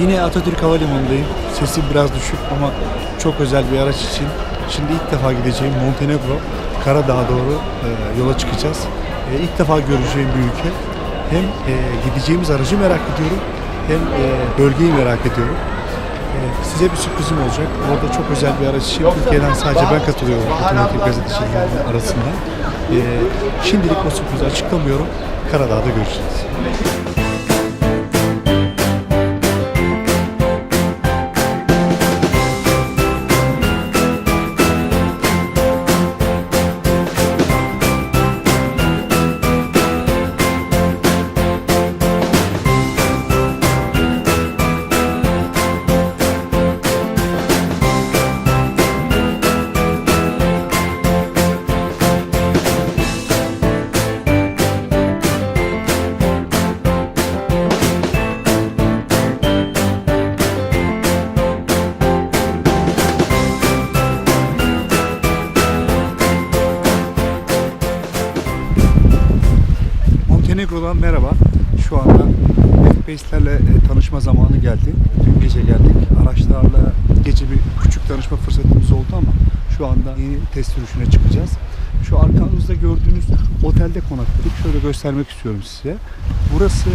Yine Atatürk Havalimanı'ndayım. Sesim biraz düşük ama çok özel bir araç için. Şimdi ilk defa gideceğim Montenegro, Karadağ'a doğru e, yola çıkacağız. E, ilk defa göreceğim bir ülke. Hem e, gideceğimiz aracı merak ediyorum hem e, bölgeyi merak ediyorum. E, size bir sürprizim olacak. Orada çok özel bir araç için Türkiye'den sadece ben katılıyorum otomotiv gazetecilerinin arasında. E, şimdilik o sürprizi açıklamıyorum. Karadağ'da görüşeceğiz. Tanışma zamanı geldi. Dün gece geldik. Araçlarla gece bir küçük tanışma fırsatımız oldu ama şu anda yeni test sürüşüne çıkacağız. Şu arkamızda gördüğünüz otelde konakladık. Şöyle göstermek istiyorum size. Burası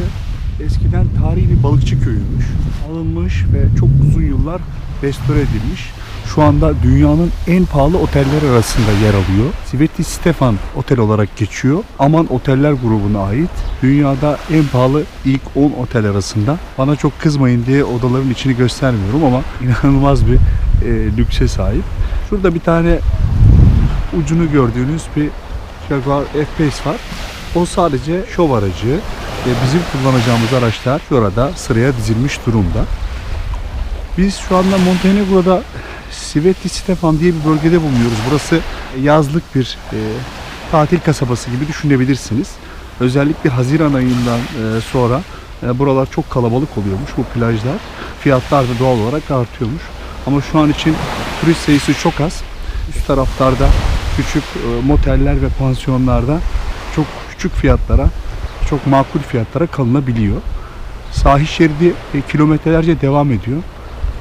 eskiden tarihi bir balıkçı köyüymüş. Alınmış ve çok uzun yıllar restore edilmiş. Şu anda dünyanın en pahalı oteller arasında yer alıyor. Sveti Stefan Otel olarak geçiyor. Aman Oteller grubuna ait. Dünyada en pahalı ilk 10 otel arasında. Bana çok kızmayın diye odaların içini göstermiyorum ama inanılmaz bir e, lükse sahip. Şurada bir tane ucunu gördüğünüz bir Jaguar F-Pace var. O sadece şov aracı. E, bizim kullanacağımız araçlar şurada sıraya dizilmiş durumda. Biz şu anda Montenegro'da Sveti Stefan diye bir bölgede bulunuyoruz. Burası yazlık bir e, tatil kasabası gibi düşünebilirsiniz. Özellikle Haziran ayından e, sonra e, buralar çok kalabalık oluyormuş bu plajlar. Fiyatlar da doğal olarak artıyormuş. Ama şu an için turist sayısı çok az. Üst taraflarda küçük e, moteller ve pansiyonlarda çok küçük fiyatlara, çok makul fiyatlara kalınabiliyor. Sahil şeridi e, kilometrelerce devam ediyor.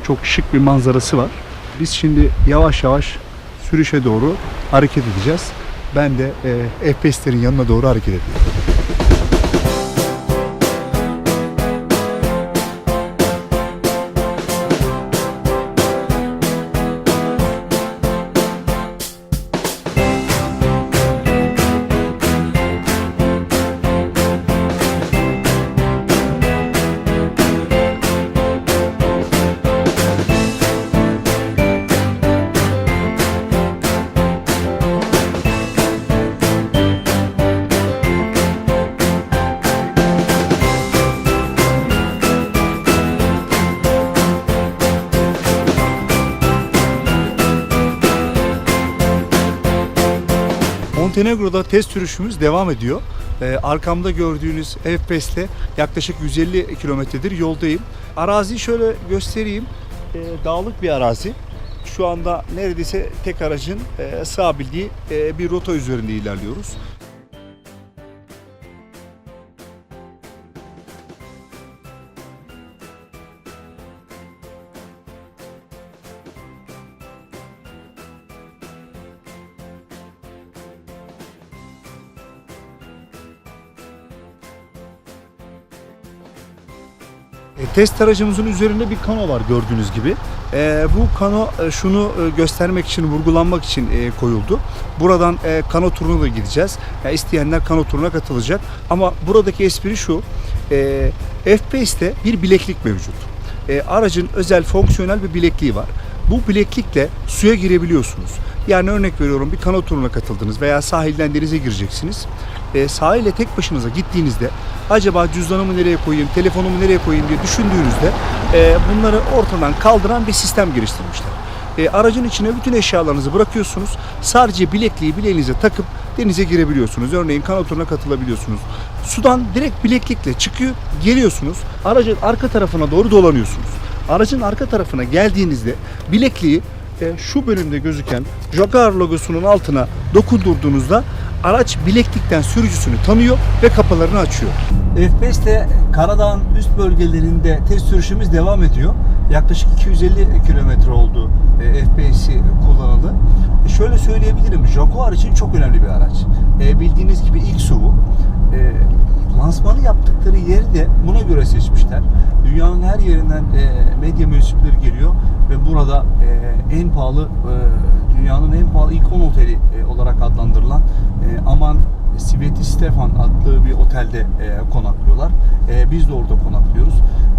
Çok şık bir manzarası var. Biz şimdi yavaş yavaş sürüşe doğru hareket edeceğiz. Ben de e, F-Pace'lerin yanına doğru hareket ediyorum. Montenegro'da test sürüşümüz devam ediyor. Ee, arkamda gördüğünüz F-Pace'le yaklaşık 150 kilometredir yoldayım. Araziyi şöyle göstereyim. Ee, dağlık bir arazi. Şu anda neredeyse tek aracın e, sığabildiği e, bir rota üzerinde ilerliyoruz. Test aracımızın üzerinde bir kano var gördüğünüz gibi. E, bu kano e, şunu e, göstermek için, vurgulanmak için e, koyuldu. Buradan e, kano turuna da gideceğiz. Ya isteyenler kano turuna katılacak. Ama buradaki espri şu. E, F-Pace'te bir bileklik mevcut. E, aracın özel fonksiyonel bir bilekliği var. Bu bileklikle suya girebiliyorsunuz. Yani örnek veriyorum bir kano turuna katıldınız veya sahilden denize gireceksiniz. E, sahile tek başınıza gittiğinizde acaba cüzdanımı nereye koyayım, telefonumu nereye koyayım diye düşündüğünüzde e, bunları ortadan kaldıran bir sistem geliştirmişler. E, aracın içine bütün eşyalarınızı bırakıyorsunuz. Sadece bilekliği bileğinize takıp denize girebiliyorsunuz. Örneğin kano turuna katılabiliyorsunuz. Sudan direkt bileklikle çıkıyor, geliyorsunuz. Aracın arka tarafına doğru dolanıyorsunuz. Aracın arka tarafına geldiğinizde bilekliği e, şu bölümde gözüken Jaguar logosunun altına dokundurduğunuzda araç bileklikten sürücüsünü tanıyor ve kapılarını açıyor. F5'te Karadağ'ın üst bölgelerinde test sürüşümüz devam ediyor. Yaklaşık 250 kilometre oldu e, F5'i kullanalı. E, Şöyle söyleyebilirim, Jaguar için çok önemli bir araç. E, bildiğiniz gibi ilk SUV'u. E, lansmanı yaptıkları yeri de buna göre seçmişler. Dünyanın her yerinden e, medya mensupları geliyor ve burada e, en pahalı, e, dünyanın en pahalı 10 oteli e, olarak adlandırılan e, Aman Sveti Stefan adlı bir otelde e, konaklıyorlar. E, biz de orada konaklıyoruz.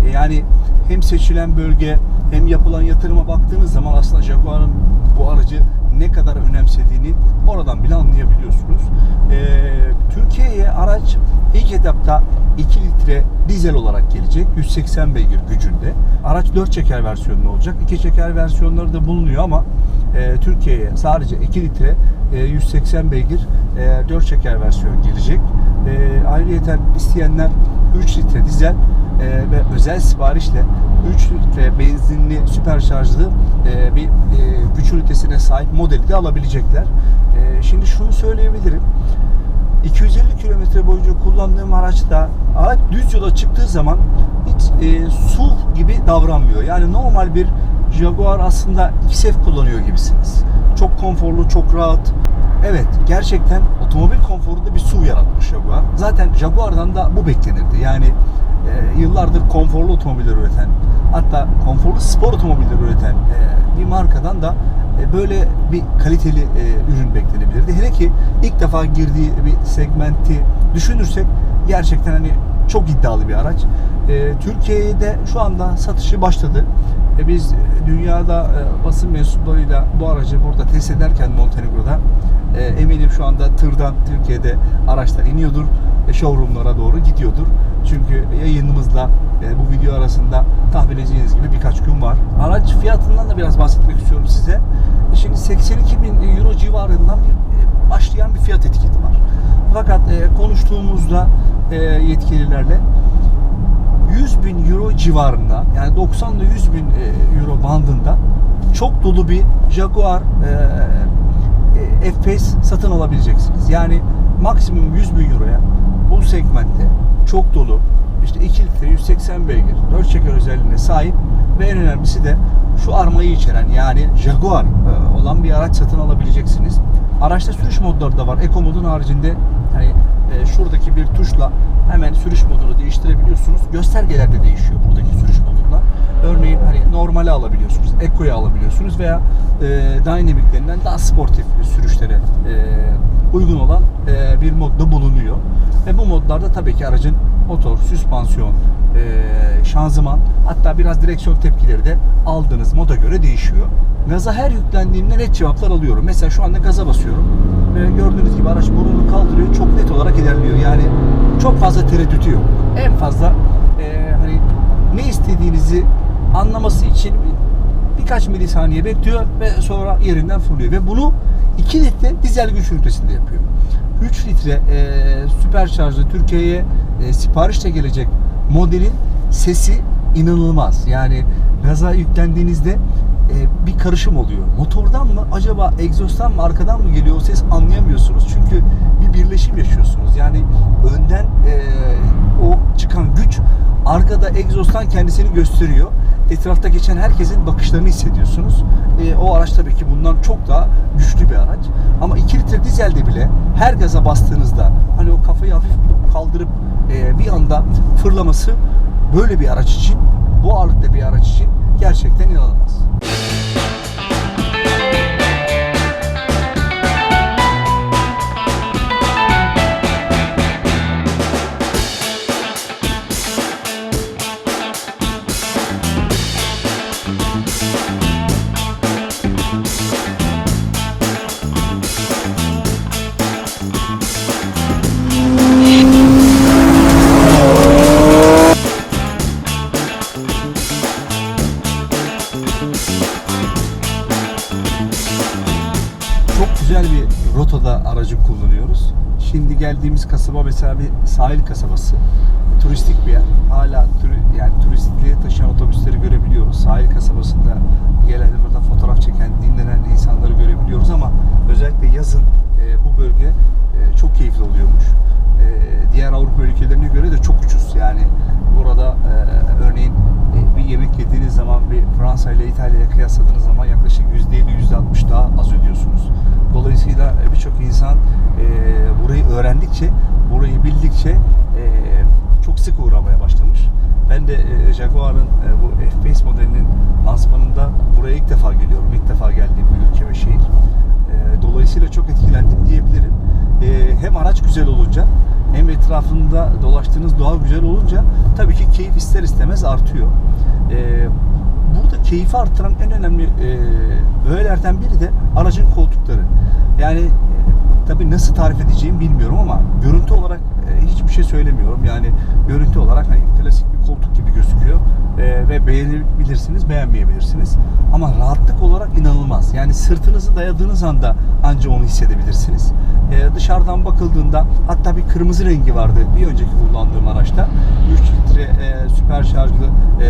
E, yani hem seçilen bölge hem yapılan yatırıma baktığınız zaman aslında Jaguar'ın bu aracı ne kadar önemsediğini oradan bile anlayabiliyorsunuz. E, Türkiye'ye araç ilk etapta 2 litre dizel olarak gelecek. 180 beygir gücünde. Araç 4 çeker versiyonlu olacak. 2 çeker versiyonları da bulunuyor ama e, Türkiye'ye sadece 2 litre e, 180 beygir e, 4 çeker versiyon gelecek. E, ayrıyeten isteyenler 3 litre dizel e, ve özel siparişle 3 litre benzinli süperşarjlı e, bir e, güç ünitesine sahip modeli de alabilecekler. E, şimdi şunu söyleyebilirim. 250 kilometre boyunca kullandığım araçta araç düz yola çıktığı zaman hiç e, SUV gibi davranmıyor. Yani normal bir Jaguar aslında XF kullanıyor gibisiniz. Çok konforlu, çok rahat. Evet, gerçekten otomobil konforunda bir SUV yaratmış Jaguar. Zaten Jaguar'dan da bu beklenirdi. Yani e, yıllardır konforlu otomobiller üreten, hatta konforlu spor otomobiller üreten e, bir markadan da e, böyle bir kaliteli e, ürün beklenebilirdi. Hele ki ilk defa girdiği bir segmenti düşünürsek gerçekten hani çok iddialı bir araç. E, Türkiye'de şu anda satışı başladı. E, biz dünyada e, basın mensuplarıyla bu aracı burada test ederken Montenegro'da e, eminim şu anda tırdan Türkiye'de araçlar iniyordur. E, showroomlara doğru gidiyordur. Çünkü yayınımızla e, bu video arasında tahmin edeceğiniz gibi birkaç gün var. Araç fiyatından da biraz bahsetmek istiyorum size. E, Şimdi 82 bin euro civarından bir e, başlayan bir fiyat etiketi var. Fakat e, konuştuğumuzda yetkililerle 100 bin euro civarında yani 90 ile 100 bin e, euro bandında çok dolu bir Jaguar e, e, F-Pace satın alabileceksiniz. Yani maksimum 100 bin euroya bu segmentte çok dolu işte 2 litre 180 beygir 4 çeker özelliğine sahip ve en önemlisi de şu armayı içeren yani Jaguar e, olan bir araç satın alabileceksiniz. Araçta sürüş modları da var. Eco modun haricinde hani e, şuradaki bir tuşla hemen sürüş modunu değiştirebiliyorsunuz. Göstergeler de değişiyor buradaki sürüş modunda. Örneğin hani normali alabiliyorsunuz, Eco'yu alabiliyorsunuz veya e, Dynamic denilen daha sportif sürüşlere e, uygun olan e, bir modda bulunuyor. Ve bu modlarda tabii ki aracın motor, süspansiyon, e, şanzıman hatta biraz direksiyon tepkileri de aldığınız moda göre değişiyor. Gaza her yüklendiğimde net cevaplar alıyorum. Mesela şu anda gaza basıyorum ve gördüğünüz gibi araç burnunu kaldırıyor. Çok net olarak ilerliyor. Yani çok fazla tereddütü yok. En fazla e, hani ne istediğinizi anlaması için birkaç milisaniye bekliyor ve sonra yerinden fırlıyor. Ve bunu 2 litre dizel güç ünitesinde yapıyor. 3 litre e, süperşarjlı Türkiye'ye e, siparişle gelecek modelin sesi inanılmaz. Yani gaza yüklendiğinizde e, bir karışım oluyor. Motordan mı acaba egzozdan mı arkadan mı geliyor o ses anlayamıyorsunuz. Çünkü bir birleşim yaşıyorsunuz. Yani önden e, o çıkan güç arkada egzozdan kendisini gösteriyor. Etrafta geçen herkesin bakışlarını hissediyorsunuz. E, o araç tabii ki bundan çok daha güçlü bir araç. Ama 2 litre dizelde bile her gaza bastığınızda hani o kafayı hafif kaldırıp e, bir anda fırlaması böyle bir araç için, bu ağırlıkta bir araç için gerçekten inanılmaz. Geldiğimiz kasaba mesela bir sahil kasabası. Turistik bir yer. Hala turi, yani turistliği taşıyan otobüsleri görebiliyoruz. Sahil kasabasında gelen burada fotoğraf çeken, dinlenen insanları görebiliyoruz ama özellikle yazın e, bu bölge e, çok ülkelerine göre de çok ucuz. Yani burada e, örneğin e, bir yemek yediğiniz zaman bir Fransa ile İtalya'ya kıyasladığınız zaman yaklaşık %50 %60 daha az ödüyorsunuz. Dolayısıyla e, birçok insan e, öğrendikçe, burayı bildikçe e, çok sık uğramaya başlamış. Ben de e, Jaguar'ın e, bu F-Pace modelinin lansmanında buraya ilk defa geliyorum. İlk defa geldiğim bir ülke ve şehir. E, dolayısıyla çok etkilendim diyebilirim. E, hem araç güzel olunca hem etrafında dolaştığınız doğa güzel olunca tabii ki keyif ister istemez artıyor. E, burada keyfi arttıran en önemli e, öğelerden biri de aracın koltukları. Yani tabii nasıl tarif edeceğimi bilmiyorum ama görüntü olarak e, hiçbir şey söylemiyorum. Yani görüntü olarak hani klasik bir koltuk gibi gözüküyor E, ve beğenebilirsiniz, beğenmeyebilirsiniz. Ama rahatlık olarak inanılmaz. Yani sırtınızı dayadığınız anda anca onu hissedebilirsiniz. E, dışarıdan bakıldığında hatta bir kırmızı rengi vardı bir önceki kullandığım araçta. 3 litre e, süper şarjlı e,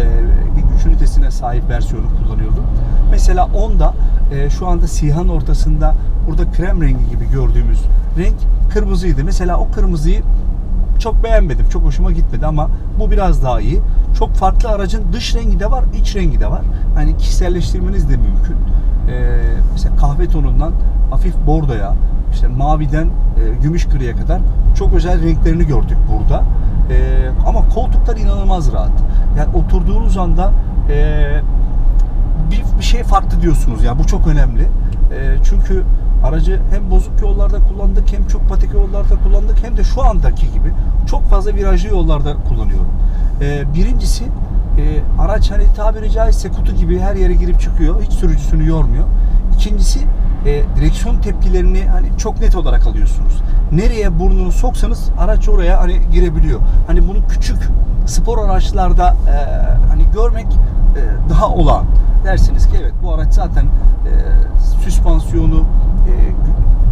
bir güç ünitesine sahip versiyonu kullanıyordum. Mesela onda e, şu anda siyahın ortasında burada krem rengi gibi gördüğümüz renk kırmızıydı. Mesela o kırmızıyı çok beğenmedim. Çok hoşuma gitmedi ama bu biraz daha iyi. Çok farklı aracın dış rengi de var, iç rengi de var. Hani kişiselleştirmeniz de mümkün. Ee, mesela kahve tonundan hafif bordoya, işte maviden e, gümüş griye kadar çok özel renklerini gördük burada. Ee, ama koltuklar inanılmaz rahat. Yani oturduğunuz anda e, bir, bir şey farklı diyorsunuz ya bu çok önemli. E, çünkü aracı hem bozuk yollarda kullandık hem çok patik yollarda kullandık hem de şu andaki gibi çok fazla virajlı yollarda kullanıyorum. E, birincisi e, araç hani tabiri caizse kutu gibi her yere girip çıkıyor. Hiç sürücüsünü yormuyor. İkincisi e, direksiyon tepkilerini hani çok net olarak alıyorsunuz. Nereye burnunu soksanız araç oraya hani girebiliyor. Hani bunu küçük spor araçlarda e, hani görmek e, daha olağan. Dersiniz ki evet bu araç zaten e, süspansiyonu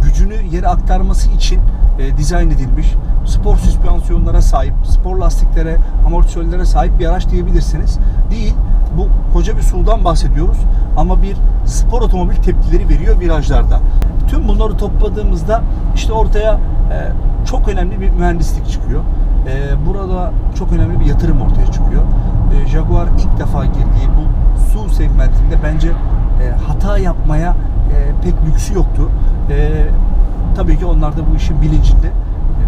gücünü yere aktarması için e, dizayn edilmiş. Spor süspansiyonlara sahip, spor lastiklere, amortisörlere sahip bir araç diyebilirsiniz. Değil. Bu koca bir SUV'dan bahsediyoruz ama bir spor otomobil tepkileri veriyor virajlarda. Tüm bunları topladığımızda işte ortaya e, çok önemli bir mühendislik çıkıyor. E, burada çok önemli bir yatırım ortaya çıkıyor. E, Jaguar ilk defa girdiği bu SUV segmentinde bence e, hata yapmaya e, pek lüksü yoktu. E, tabii ki onlar da bu işin bilincinde. E,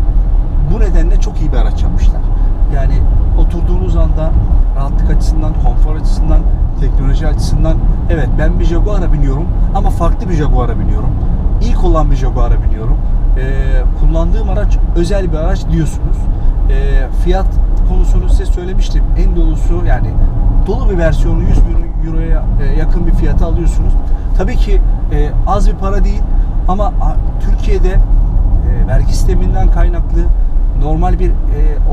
bu nedenle çok iyi bir araç yapmışlar. Yani oturduğunuz anda rahatlık açısından, konfor açısından, teknoloji açısından evet ben bir Jaguar'a biniyorum ama farklı bir Jaguar'a biniyorum. İlk olan bir Jaguar'a biniyorum. Ee, kullandığım araç özel bir araç diyorsunuz. Ee, fiyat konusunu size söylemiştim. En dolusu yani dolu bir versiyonu 100 bin euroya e, yakın bir fiyata alıyorsunuz. Tabii ki e, az bir para değil ama a, Türkiye'de e, vergi sisteminden kaynaklı normal bir e,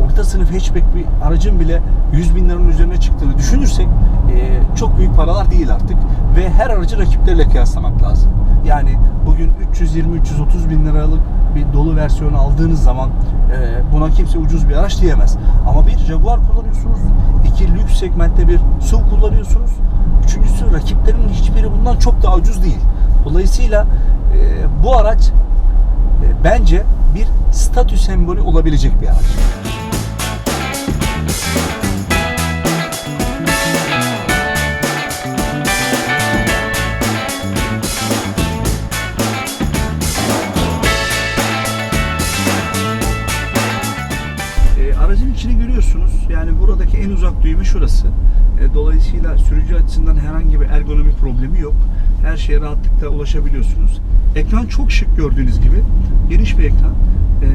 orta sınıf hatchback bir aracın bile 100 bin liranın üzerine çıktığını düşünürsek e, çok büyük paralar değil artık ve her aracı rakipleriyle kıyaslamak lazım. Yani bugün 320-330 bin liralık bir dolu versiyonu aldığınız zaman e, buna kimse ucuz bir araç diyemez. Ama bir Jaguar kullanıyorsunuz, iki lüks segmentte bir SUV kullanıyorsunuz, bundan çok daha ucuz değil. Dolayısıyla e, bu araç e, bence bir statü sembolü olabilecek bir araç. E, aracın içini görüyorsunuz. Yani buradaki en uzak düğme şurası. E, dolayısıyla sürücü açısından herhangi bir ergonomik problemi yok. Her şeye rahatlıkla ulaşabiliyorsunuz. Ekran çok şık gördüğünüz gibi. Geniş bir ekran. E,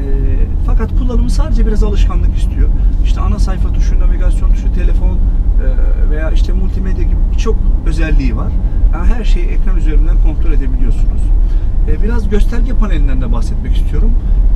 fakat kullanımı sadece biraz alışkanlık istiyor. İşte ana sayfa tuşu, navigasyon tuşu, telefon e, veya işte multimedya gibi birçok özelliği var. Yani her şeyi ekran üzerinden kontrol edebiliyorsunuz. E, biraz gösterge panelinden de bahsetmek istiyorum.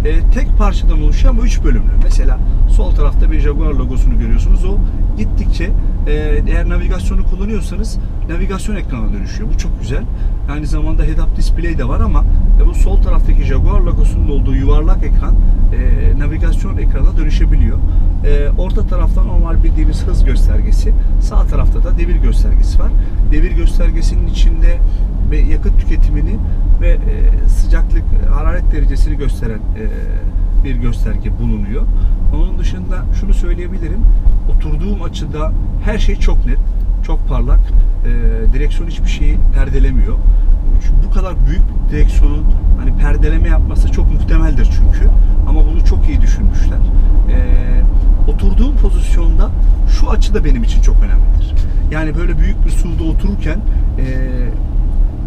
E, tek parçadan oluşuyor ama 3 bölümlü. Mesela sol tarafta bir Jaguar logosunu görüyorsunuz. O gittikçe e, eğer navigasyonu kullanıyorsanız navigasyon ekranına dönüşüyor. Bu çok güzel. Aynı zamanda head-up display de var ama e, bu sol taraftaki Jaguar logosunun olduğu yuvarlak ekran e, navigasyon ekranına dönüşebiliyor. E, orta tarafta normal bildiğimiz hız göstergesi, sağ tarafta da devir göstergesi var. Devir göstergesinin içinde ve yakıt tüketimini ve e, sıcaklık, hararet derecesini gösteren e, bir gösterge bulunuyor. Onun dışında şunu söyleyebilirim. Oturduğum açıda her şey çok net, çok parlak. Ee, direksiyon hiçbir şeyi perdelemiyor. Şu- Bu kadar büyük bir direksiyonun hani perdeleme yapması çok muhtemeldir çünkü. Ama bunu çok iyi düşünmüşler. Ee, oturduğum pozisyonda şu açı da benim için çok önemlidir. Yani böyle büyük bir SUV'da otururken ee,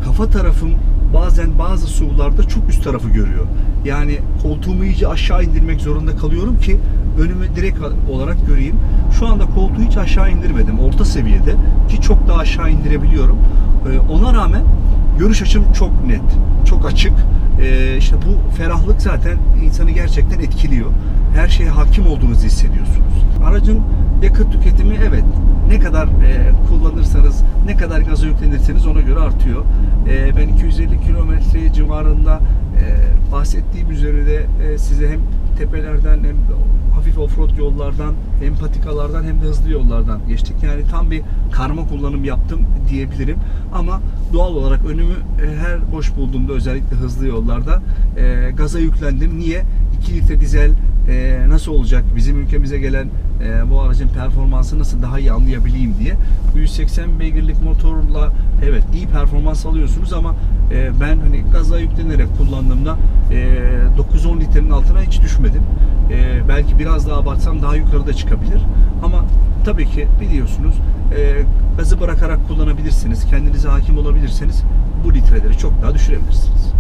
kafa tarafım bazen bazı SUV'larda çok üst tarafı görüyor. Yani koltuğumu iyice aşağı indirmek zorunda kalıyorum ki önümü direkt olarak göreyim. Şu anda koltuğu hiç aşağı indirmedim. Orta seviyede ki çok daha aşağı indirebiliyorum. Ee, ona rağmen görüş açım çok net, çok açık. Ee, işte bu ferahlık zaten insanı gerçekten etkiliyor. Her şeye hakim olduğunuzu hissediyorsunuz. Aracın yakıt tüketimi evet ne kadar e, kullanırsanız, ne kadar gaza yüklenirseniz ona göre artıyor. E, ben 250 kilometre civarında e, bahsettiğim üzere de e, size hem tepelerden hem hafif offroad yollardan hem patikalardan hem de hızlı yollardan geçtik. Yani tam bir karma kullanım yaptım diyebilirim. Ama doğal olarak önümü e, her boş bulduğumda özellikle hızlı yollarda e, gaza yüklendim. Niye? 2 litre dizel e, nasıl olacak? Bizim ülkemize gelen e, bu aracın performansı nasıl daha iyi anlayabileyim diye. Bu 180 beygirlik motorla evet iyi performans alıyorsunuz ama e, ben hani gaza yüklenerek kullandığımda e, 9-10 litrenin altına hiç düşmedim. E, belki biraz daha abartsam daha yukarıda çıkabilir. Ama tabii ki biliyorsunuz e, gazı bırakarak kullanabilirsiniz. Kendinize hakim olabilirseniz bu litreleri çok daha düşürebilirsiniz.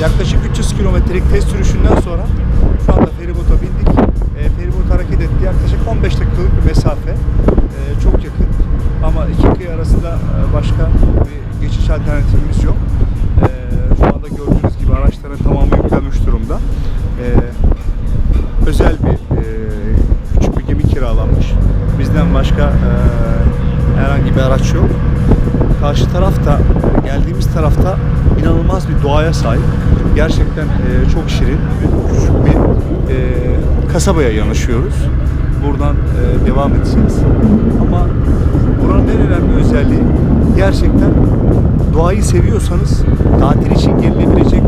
Yaklaşık 300 kilometrelik test sürüşünden sonra şu anda feribota bindik. E, feribot hareket etti. Yaklaşık 15 dakikalık bir mesafe. E, çok yakın. Ama iki kıyı arasında e, başka bir geçiş alternatifimiz yok. E, şu anda gördüğünüz gibi araçların tamamı Gerçekten e, çok şirin, küçük bir e, kasabaya yanaşıyoruz. Buradan e, devam edeceğiz. Ama buranın en önemli özelliği gerçekten doğayı seviyorsanız tatil için gelinebilecek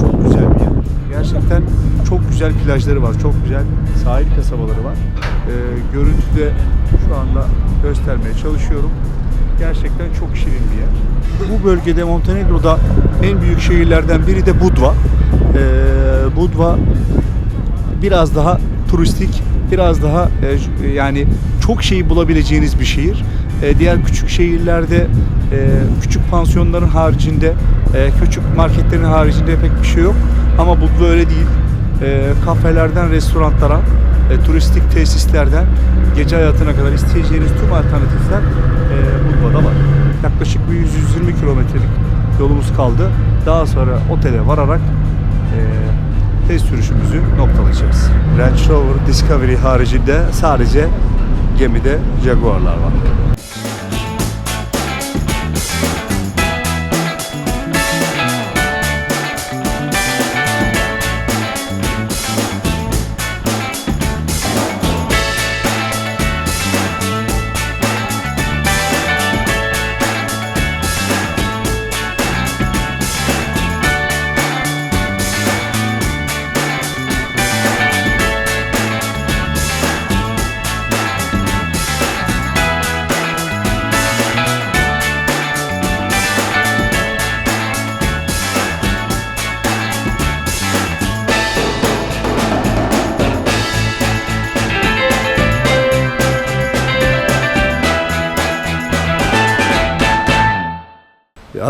çok güzel bir yer. Gerçekten çok güzel plajları var, çok güzel sahil kasabaları var. E, görüntüde şu anda göstermeye çalışıyorum. Gerçekten çok şirin bir yer. Bu bölgede Montenegro'da en büyük şehirlerden biri de Budva. Ee, Budva biraz daha turistik, biraz daha e, yani çok şeyi bulabileceğiniz bir şehir. E, diğer küçük şehirlerde e, küçük pansiyonların haricinde, e, küçük marketlerin haricinde pek bir şey yok. Ama Budva öyle değil. E, kafelerden restoranlara, e, turistik tesislerden gece hayatına kadar isteyeceğiniz tüm alternatifler e, Budva'da var. Yaklaşık bir 100-120 kilometrelik yolumuz kaldı. Daha sonra otele vararak e, test sürüşümüzü noktalayacağız. Range Rover Discovery haricinde sadece gemide Jaguar'lar var.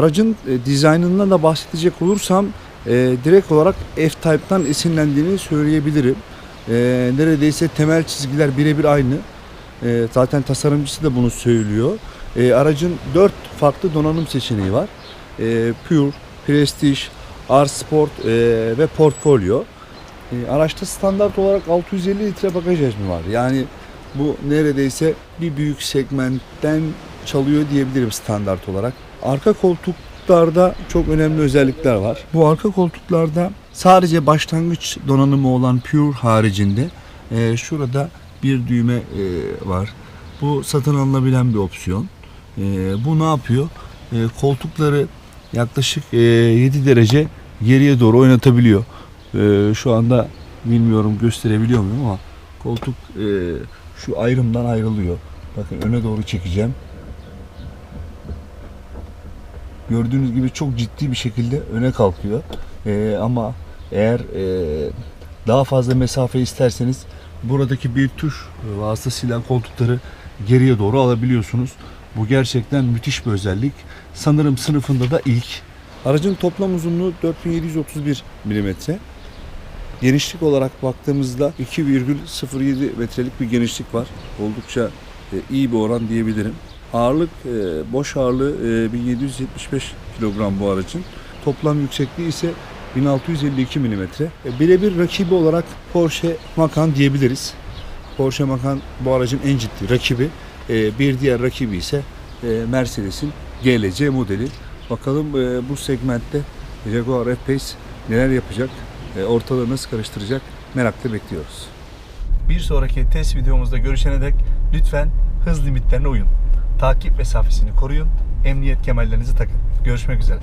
Aracın e, dizaynından da bahsedecek olursam e, direkt olarak F-Type'dan esinlendiğini söyleyebilirim. E, neredeyse temel çizgiler birebir aynı. E, zaten tasarımcısı da bunu söylüyor. E, aracın 4 farklı donanım seçeneği var. E, Pure, Prestige, R Sport e, ve Portfolio. E, araçta standart olarak 650 litre bagaj hacmi var. Yani bu neredeyse bir büyük segmentten çalıyor diyebilirim standart olarak. Arka koltuklarda çok önemli özellikler var. Bu arka koltuklarda sadece başlangıç donanımı olan Pure haricinde e, şurada bir düğme e, var. Bu satın alınabilen bir opsiyon. E, bu ne yapıyor? E, koltukları yaklaşık e, 7 derece geriye doğru oynatabiliyor. E, şu anda bilmiyorum gösterebiliyor muyum ama koltuk e, şu ayrımdan ayrılıyor. Bakın öne doğru çekeceğim. Gördüğünüz gibi çok ciddi bir şekilde öne kalkıyor. E, ama eğer e, daha fazla mesafe isterseniz buradaki bir tuş vasıtasıyla koltukları geriye doğru alabiliyorsunuz. Bu gerçekten müthiş bir özellik. Sanırım sınıfında da ilk. Aracın toplam uzunluğu 4731 mm. Genişlik olarak baktığımızda 2,07 metrelik bir genişlik var. Oldukça e, iyi bir oran diyebilirim. Ağırlık, e, boş ağırlığı e, 1775 kilogram bu aracın. Toplam yüksekliği ise 1652 mm. E, Birebir rakibi olarak Porsche Macan diyebiliriz. Porsche Macan bu aracın en ciddi rakibi. E, Bir diğer rakibi ise e, Mercedes'in GLC modeli. Bakalım e, bu segmentte Jaguar F-Pace neler yapacak, e, ortalığı nasıl karıştıracak merakla bekliyoruz. Bir sonraki test videomuzda görüşene dek lütfen hız limitlerine uyun. Takip mesafesini koruyun. Emniyet kemerlerinizi takın. Görüşmek üzere.